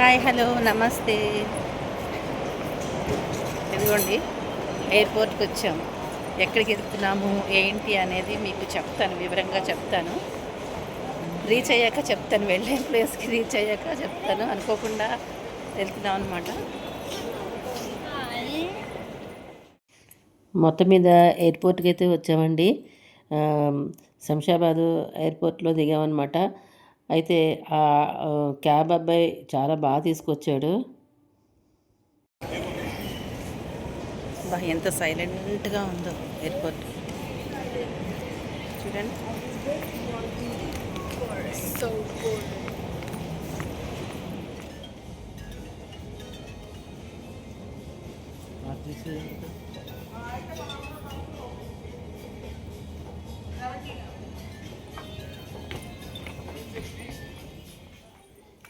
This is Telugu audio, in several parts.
హాయ్ హలో నమస్తే. ఇదిగోండి ఎయిర్పోర్ట్కి వచ్చాం. ఎక్కడికి వెళ్తున్నాము ఏంటి అనేది మీకు చెప్తాను వివరంగా చెప్తాను. రీచ్ అయ్యాక చెప్తాను వెళ్ళే ప్లేస్కి రీచ్ అయ్యాక చెప్తాను. అనుకోకుండా వెళ్తున్నాం అనమాట మొత్తం మీద ఎయిర్పోర్ట్కి అయితే వచ్చామండి. శంషాబాదు ఎయిర్పోర్ట్లో దిగామన్నమాట. అయితే ఆ క్యాబ్ అబ్బాయి చాలా బాగా తీసుకొచ్చాడు. బా ఎంత సైలెంట్గా ఉందో ఎయిర్పోర్ట్. చూడండి.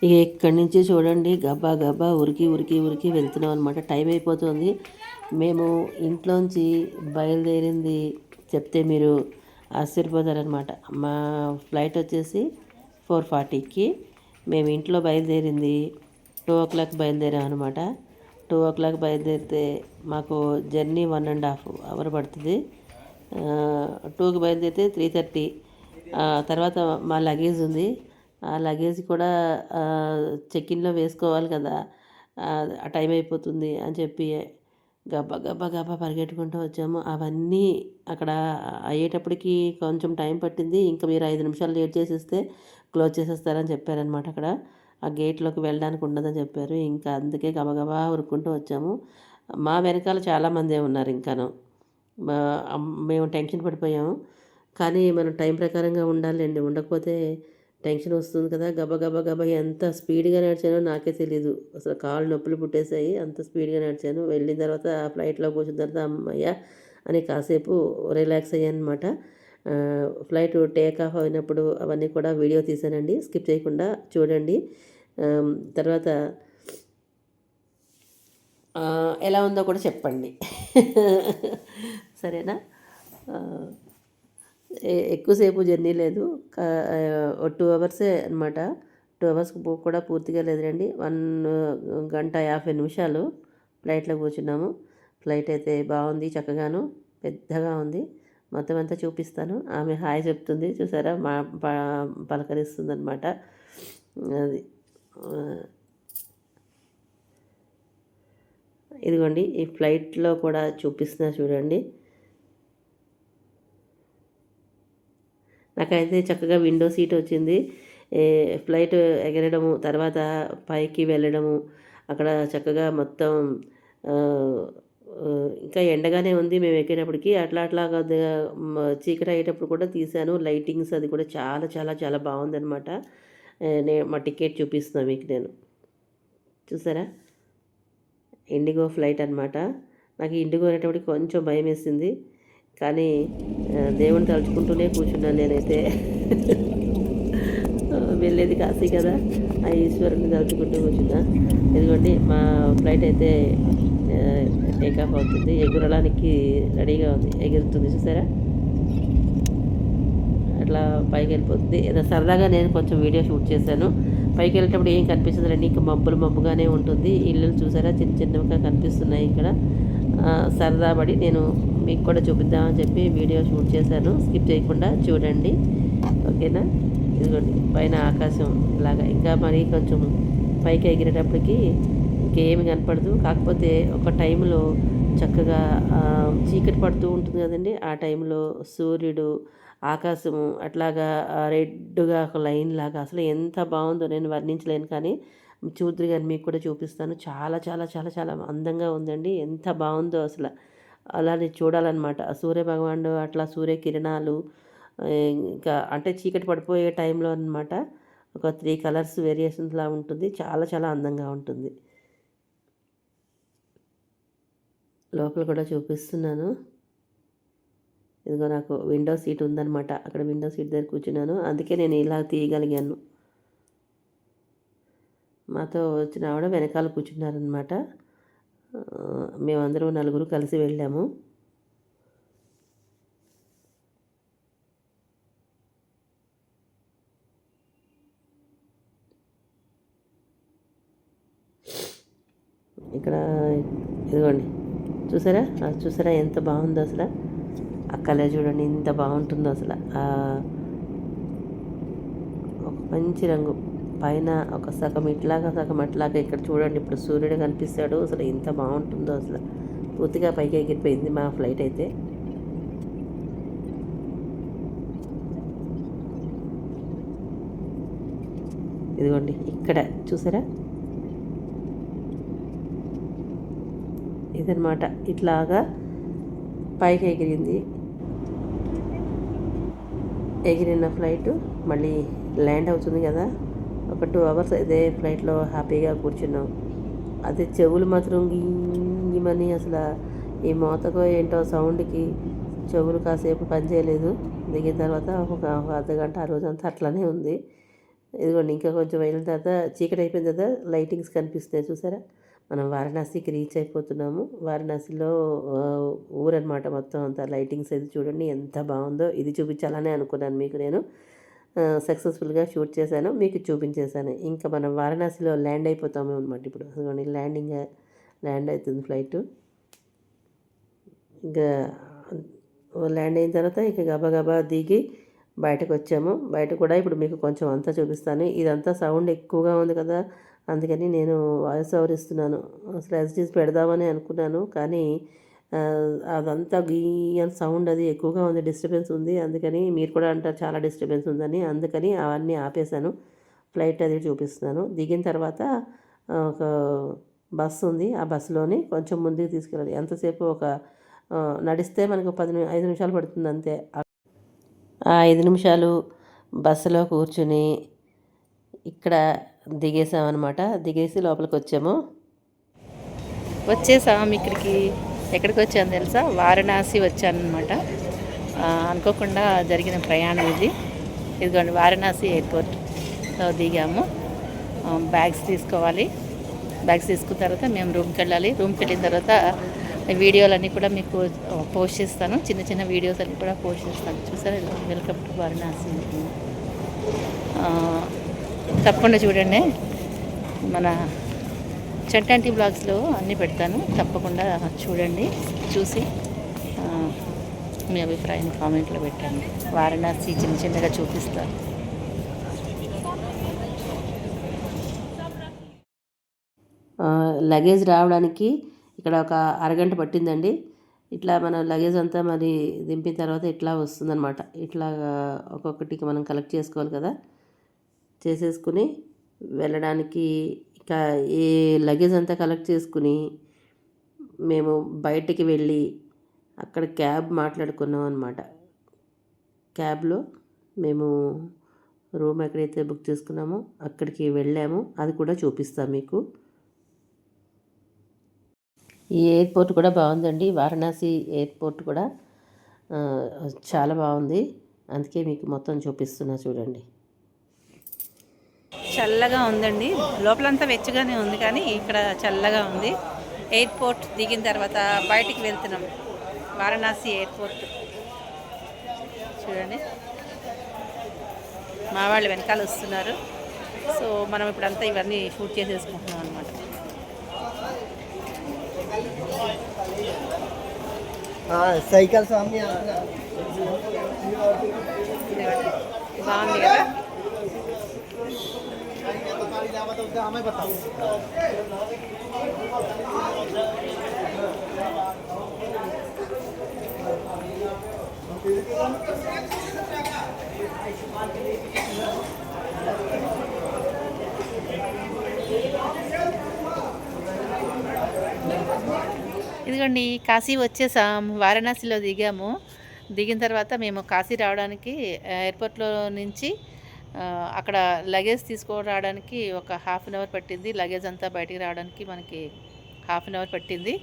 ఇక ఇక్కడి నుంచి చూడండి గబ్బా గబ్బా ఉరికి ఉరికి ఉరికి వెళ్తున్నాం అనమాట టైం అయిపోతుంది. మేము ఇంట్లోంచి బయలుదేరింది చెప్తే మీరు ఆశ్చర్యపోతారనమాట మా ఫ్లైట్ వచ్చేసి ఫోర్ ఫార్టీకి మేము ఇంట్లో బయలుదేరింది టూ ఓ క్లాక్ బయలుదేరాం అనమాట టూ ఓ క్లాక్ బయలుదేరితే మాకు journey one and half hour పడుతుంది. టూకి బయలుదేరితే త్రీ థర్టీ తర్వాత మా లగేజ్ ఉంది. లగేజ్ కూడా చెక్ ఇన్లో వేసుకోవాలి కదా. ఆ, టైం అయిపోతుంది అని చెప్పి గబ్బా గబ్బా గబ్బా పరిగెట్టుకుంటూ వచ్చాము. అవన్నీ అక్కడ అయ్యేటప్పటికి కొంచెం టైం పట్టింది. ఇంకా మీరు ఐదు నిమిషాలు లేట్ చేసేస్తే క్లోజ్ చేసేస్తారని చెప్పారనమాట అక్కడ. ఆ గేట్లోకి వెళ్ళడానికి ఉండదని చెప్పారు. ఇంకా అందుకే గబగబా ఉరుక్కుంటూ వచ్చాము. మా వెనకాల చాలామందే ఉన్నారు ఇంకాను. మేము టెన్షన్ పడిపోయాము. కానీ మనం టైం ప్రకారంగా ఉండాలండి ఉండకపోతే టెన్షన్ వస్తుంది కదా గబ గబ గబ ఎంత స్పీడ్గా నడిచానో నాకే తెలీదు. అసలు కాళ్ళు నొప్పులు పుట్టేశాయి అంత స్పీడ్గా నడిచాను. వెళ్ళిన తర్వాత ఆ ఫ్లైట్లో కూర్చున్న తర్వాత అమ్మయ్య అని కాసేపు రిలాక్స్ అయ్యాను అనమాట ఫ్లైట్ టేక్ ఆఫ్ అయినప్పుడు అవన్నీ కూడా వీడియో తీసానండి స్కిప్ చేయకుండా చూడండి. తర్వాత ఎలా ఉందో కూడా చెప్పండి. సరేనా? ఎక్కువసేపు జర్నీ లేదు. టూ అవర్సే అనమాట టూ అవర్స్ కూడా పూర్తిగా లేదురండి వన్ గంట యాభై నిమిషాలు ఫ్లైట్లో కూర్చున్నాము. ఫ్లైట్ అయితే బాగుంది చక్కగాను పెద్దగా ఉంది. మొత్తం అంతా చూపిస్తాను. ఆమె హాయ్ చెప్తుంది. చూసారా? మా పలకరిస్తుంది అనమాట అది ఇదిగోండి ఈ ఫ్లైట్లో కూడా చూపిస్తున్నా చూడండి. నాకైతే చక్కగా విండో సీట్ వచ్చింది. ఫ్లైట్ ఎగరడము తర్వాత పైకి వెళ్ళడము అక్కడ చక్కగా మొత్తం ఇంకా ఎండగానే ఉంది. మేము ఎక్కేటప్పటికి అట్లా అట్లా చీకటి అయ్యేటప్పుడు కూడా తీశాను. లైటింగ్స్ అది కూడా చాలా చాలా చాలా బాగుందనమాట నేను మా టికెట్ చూపిస్తున్నాను మీకు నేను. చూసారా? ఇండిగో ఫ్లైట్ అనమాట నాకు ఇండిగో అనేటప్పటికి కొంచెం భయం వేసింది కానీ దేవుని తలుచుకుంటూనే కూర్చున్నాను నేనైతే. వెళ్ళేది కాశీ కదా. ఆ ఈశ్వరుని తలుచుకుంటూ కూర్చున్నా. ఎందుకంటే మా ఫ్లైట్ అయితే టేక్ ఆఫ్ అవుతుంది. ఎగురడానికి రెడీగా ఉంది. ఎగురుతుంది చూసారా? అట్లా పైకి వెళ్ళిపోతుంది. ఏదో సరదాగా నేను కొంచెం వీడియో షూట్ చేశాను. పైకి వెళ్ళేటప్పుడు ఏం కనిపిస్తుంది రండి ఇంకా మబ్బులు మబ్బుగానే ఉంటుంది. ఇల్లు చూసారా? చిన్న చిన్నగా కనిపిస్తున్నాయి ఇక్కడ. సరదా పడి నేను మీకు కూడా చూపిద్దామని చెప్పి వీడియో షూట్ చేశాను. స్కిప్ చేయకుండా చూడండి. ఓకేనా? ఇదిగోండి పైన ఆకాశం ఇలాగా. ఇంకా మరి కొంచెం పైకి ఎగిరేటప్పటికి ఇంకేమి కనపడదు. కాకపోతే ఒక టైంలో చక్కగా చీకటి పడుతూ ఉంటుంది కదండి. ఆ టైంలో సూర్యుడు ఆకాశము అట్లాగా రెడ్గా ఒక లైన్ లాగా. అసలు ఎంత బాగుందో నేను వర్ణించలేను కానీ చూద్దరు కానీ మీకు కూడా చూపిస్తాను. చాలా చాలా చాలా చాలా అందంగా ఉందండి. ఎంత బాగుందో అసలు. అలానే చూడాలన్నమాట. సూర్య భగవానుడు అట్లా సూర్య కిరణాలు ఇంకా అంటే చీకటి పడిపోయే టైంలో అనమాట ఒక త్రీ కలర్స్ వేరియేషన్స్లా ఉంటుంది. చాలా చాలా అందంగా ఉంటుంది. లోపల కూడా చూపిస్తున్నాను. ఇదిగో నాకు విండో సీట్ ఉందన్నమాట. అక్కడ విండో సీట్ దగ్గర కూర్చున్నాను. అందుకే నేను ఇలా తీయగలిగాను. మాతో వచ్చిన ఆవిడ వెనకాల కూర్చున్నారనమాట మేమందరం నలుగురు కలిసి వెళ్ళాము. ఇక్కడ ఇదిగోండి. చూసారా? చూసారా ఎంత బాగుందో అసలు? ఆ కలర్ చూడండి ఎంత బాగుంటుందో అసలు. ఒక మంచి రంగు. పైన ఒక సగం ఇట్లాగా సగం అట్లాగా ఇక్కడ చూడండి. ఇప్పుడు సూర్యుడు కనిపిస్తాడు. అసలు ఎంత బాగుంటుందో అసలు. పూర్తిగా పైకి ఎగిరిపోయింది మా ఫ్లైట్ అయితే. ఇదిగోండి ఇక్కడ చూసారా? ఇదనమాట ఇట్లాగా పైకి ఎగిరింది. ఎగిరిన ఫ్లైట్ మళ్ళీ ల్యాండ్ అవుతుంది కదా. ఒక టూ అవర్స్ అదే ఫ్లైట్లో హ్యాపీగా కూర్చున్నాం. అదే చెవులు మాత్రం గింగిమని అసలు ఈ మోతకో ఏంటో సౌండ్కి చెవులు కాసేపు పనిచేయలేదు దిగిన తర్వాత ఒక అర్ధగంట అర్ధ గంట ఆ రోజంతా అట్లానే ఉంది. ఇదిగోండి ఇంకా కొంచెం అయిన తర్వాత చీకటి అయిపోయిన తర్వాత లైటింగ్స్ కనిపిస్తాయి చూసారా? మనం వారణాసికి రీచ్ అయిపోతున్నాము. వారణాసిలో ఊరన్నమాట మొత్తం అంతా లైటింగ్స్ అది చూడండి ఎంత బాగుందో. ఇది చూపించాలనే అనుకున్నాను మీకు నేను. సక్సెస్ఫుల్గా షూట్ చేశాను. మీకు చూపించేశాను. ఇంకా మనం వారణాసిలో ల్యాండ్ అయిపోతాము అనమాట ఇప్పుడు. అదిగోండి ల్యాండింగ్ ల్యాండ్ అవుతుంది ఫ్లైట్ ఇంకా ల్యాండ్ అయిన తర్వాత ఇక గబగబా దిగి బయటకు వచ్చాము. బయట కూడా ఇప్పుడు మీకు కొంచెం అంతా చూపిస్తాను. ఇదంతా సౌండ్ ఎక్కువగా ఉంది కదా. అందుకని నేను వాయిస్ ఓవర్ ఇస్తున్నాను. అసలు ఎస్డీస్ పెడదామని అనుకున్నాను. కానీ అదంతా గీయన్ సౌండ్ అది ఎక్కువగా ఉంది డిస్టర్బెన్స్ ఉంది. అందుకని మీరు కూడా అంటారు చాలా డిస్టర్బెన్స్ ఉందని. అందుకని అవన్నీ ఆపేశాను. ఫ్లైట్ అది చూపిస్తున్నాను. దిగిన తర్వాత ఒక బస్సు ఉంది. ఆ బస్సులోని కొంచెం ముందుకు తీసుకెళ్ళాలి. ఎంతసేపు ఒక నడిస్తే మనకు పది ఐదు నిమిషాలు పడుతుంది అంతే. ఆ ఐదు నిమిషాలు బస్సులో కూర్చుని ఇక్కడ దిగేసామన్నమాట దిగేసి లోపలికి వచ్చాము. వచ్చేసాం ఇక్కడికి. ఎక్కడికి వచ్చాను తెలుసా? వారణాసి వచ్చానమాట అనుకోకుండా జరిగిన ప్రయాణం ఇది. ఇదిగోండి వారణాసి ఎయిర్పోర్ట్లో దిగాము. బ్యాగ్స్ తీసుకోవాలి. బ్యాగ్స్ తీసుకున్న తర్వాత మేము రూమ్కి వెళ్ళాలి. రూమ్కి వెళ్ళిన తర్వాత వీడియోలన్నీ కూడా మీకు పోస్ట్ చేస్తాను. చిన్న చిన్న వీడియోస్ అన్నీ కూడా పోస్ట్ చేస్తాను. చూసారా? Welcome to Varanasi. తప్పకుండా చూడండి. మన చంటాంటి బ్లాగ్స్లో అన్నీ పెడతాను. తప్పకుండా చూడండి చూసి మీ అభిప్రాయాన్ని కామెంట్లో పెట్టండి. వారణాసి చిన్న చిన్నగా చూపిస్తాను లగేజ్ రావడానికి ఇక్కడ ఒక అరగంట పట్టిందండి. ఇట్లా మన లగేజ్ అంతా మరి దింపిన తర్వాత ఇట్లా వస్తుందన్నమాట. ఇట్లా ఒక్కొక్కటికి మనం కలెక్ట్ చేసుకోవాలి కదా. చేసేసుకుని వెళ్ళడానికి ఈ లగేజ్ అంతా కలెక్ట్ చేసుకుని మేము బయటికి వెళ్ళి అక్కడ క్యాబ్ మాట్లాడుకున్నాం అనమాట క్యాబ్లో మేము రూమ్ ఎక్కడైతే బుక్ చేసుకున్నామో అక్కడికి వెళ్ళాము. అది కూడా చూపిస్తాం మీకు. ఈ ఎయిర్పోర్ట్ కూడా బాగుందండి. వారణాసి ఎయిర్పోర్ట్ కూడా చాలా బాగుంది. అందుకే మీకు మొత్తం చూపిస్తున్నా చూడండి. చల్లగా ఉందండి. లోపలంతా వెచ్చగానే ఉంది కానీ ఇక్కడ చల్లగా ఉంది. ఎయిర్పోర్ట్ దిగిన తర్వాత బయటికి వెళ్తున్నాం. వారణాసి ఎయిర్పోర్ట్. చూడండి. మా వాళ్ళు వెనకాల వస్తున్నారు. సో మనం ఇప్పుడంతా ఇవన్నీ షూట్ చేసేసుకుంటున్నాం అనమాట స్వామి బాగుంది కదా? आता है బాగుంది కదా हमें बताओ ఇదిగోండి కాశీ వచ్చేసాం వారణాసిలో దిగాము దిగిన తర్వాత మేము కాశీ రావడానికి ఆ, ఎయిర్పోర్ట్లో నుంచి ఆ, అక్కడ లగేజ్ తీసుకురావడానికి ఒక హాఫ్ అన్ అవర్ పట్టింది. లగేజ్ అంతా బయటికి రావడానికి మనకి హాఫ్ అన్ అవర్ పట్టింది.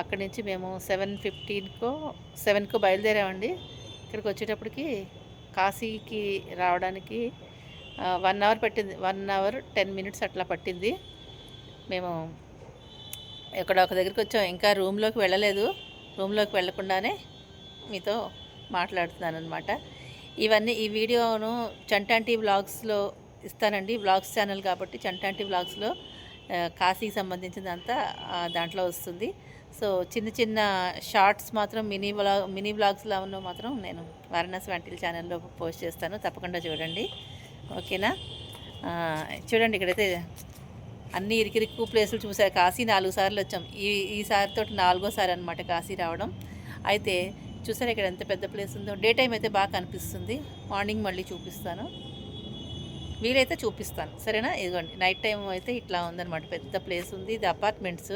అక్కడి నుంచి మేము సెవెన్ ఫిఫ్టీన్కో సెవెన్కో బయలుదేరామండి. ఇక్కడికి వచ్చేటప్పటికి కాశీకి రావడానికి వన్ అవర్ పట్టింది. వన్ అవర్ టెన్ మినిట్స్ అట్లా పట్టింది. మేము ఇక్కడ ఒక దగ్గరికి వచ్చాం. ఇంకా రూమ్లోకి వెళ్ళలేదు. రూమ్లోకి వెళ్ళకుండానే మీతో మాట్లాడుతున్నాను అనమాట ఇవన్నీ ఈ వీడియోను చంటాంటి వ్లాగ్స్లో ఇస్తానండి. వ్లాగ్స్ ఛానల్ కాబట్టి చంటాంటి బ్లాగ్స్లో కాశీకి సంబంధించినంతా దాంట్లో వస్తుంది. సో చిన్న చిన్న షార్ట్స్ మాత్రం మినీ వ్లాగ్ మినీ వ్లాగ్స్లో ఉన్న మాత్రం నేను వారణాసి వంటిల్ ఛానల్లో పోస్ట్ చేస్తాను. తప్పకుండా చూడండి. ఓకేనా? చూడండి ఇక్కడైతే అన్ని ఇరికిరిక్కు ప్లేసులు చూసారు కాశీ నాలుగు సార్లు వచ్చాం. ఈ ఈసారితో నాలుగోసారి అనమాట కాశీ రావడం. అయితే చూసారు ఇక్కడ ఎంత పెద్ద ప్లేస్ ఉందో? డే టైం అయితే బాగా కనిపిస్తుంది. మార్నింగ్ మళ్ళీ చూపిస్తాను. వీలైతే చూపిస్తాను. సరేనా? ఇదిగోండి నైట్ టైం అయితే ఇట్లా ఉందన్నమాట. పెద్ద ప్లేస్ ఉంది. ఇది అపార్ట్మెంట్స్.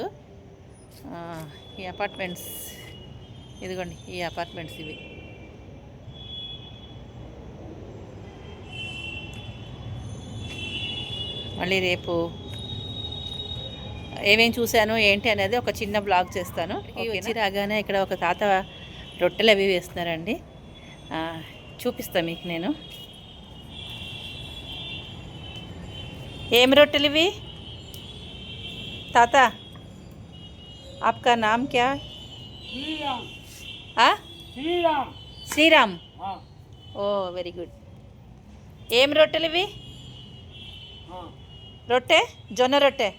ఈ అపార్ట్మెంట్స్. ఇదిగోండి ఈ అపార్ట్మెంట్స్ ఇవి. మళ్ళీ రేపు ఏమేం చూశాను ఏంటి అనేది ఒక చిన్న బ్లాగ్ చేస్తాను. ఈ వచ్చి రాగానే ఇక్కడ ఒక తాత రొట్టెలు అవి వేస్తున్నారండి ఆ, చూపిస్తా మీకు నేను ఏం రొట్టెలు ఇవి తాత आपका नाम क्या है ఆ? శ్రీరామ్ ఓ వెరీ గుడ్ ఏం రొట్టెలు ఇవి రొట్టె జొన్న రొట్టె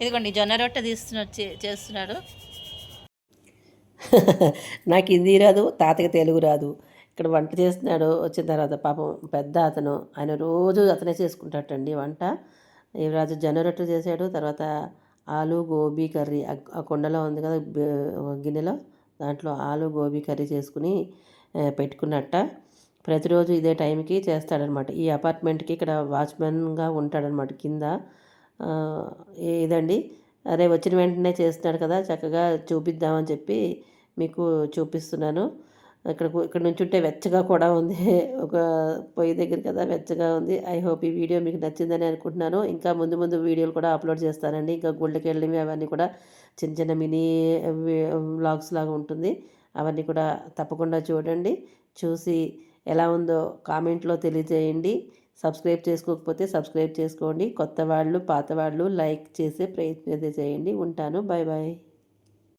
ఇదిగోండి జొన్న రొట్టె తీస్తున్న చే- చేస్తున్నాడు నాకు హిందీ రాదు తాతకి తెలుగు రాదు. ఇక్కడ వంట చేస్తున్నాడు వచ్చిన తర్వాత పాపం పెద్ద అతను. ఆయన రోజు అతనే చేసుకుంటాటండి వంట. యువరాజు జొన్న రొట్టె చేశాడు తర్వాత ఆలు గోబీ కర్రీ. ఆ- కొండలో ఉంది కదా గిన్నెలో దాంట్లో ఆలు గోబీ కర్రీ చేసుకుని పెట్టుకున్నట్ట. ప్రతిరోజు ఇదే టైంకి చేస్తాడనమాట. ఈ అపార్ట్మెంట్కి ఇక్కడ వాచ్మెన్గా ఉంటాడనమాట కింద. ఇదండి. అరే వచ్చిన వెంటనే చేస్తున్నాడు కదా చక్కగా చూపిద్దామని చెప్పి మీకు చూపిస్తున్నాను. ఇక్కడ ఇక్కడ నుంచి ఉంటే వెచ్చగా కూడా ఉంది. ఒక పొయ్యి దగ్గర కదా వెచ్చగా ఉంది. ఐ హోప్ ఈ వీడియో మీకు నచ్చిందని అనుకుంటున్నాను. ఇంకా ముందు ముందు వీడియోలు కూడా అప్లోడ్ చేస్తానండి. ఇంకా గుళ్ళకి వెళ్ళినవి అవన్నీ కూడా చిన్న చిన్న మినీ వ్లాగ్స్ లాగా ఉంటుంది. అవన్నీ కూడా తప్పకుండా చూడండి. చూసి ఎలా ఉందో కామెంట్లో తెలియజేయండి. సబ్స్క్రైబ్ చేసుకోకపోతే సబ్స్క్రైబ్ చేసుకోండి. కొత్త వాళ్ళు పాత వాళ్ళు లైక్ చేసే ప్రయత్నం అయితే చేయండి. ఉంటాను. Bye bye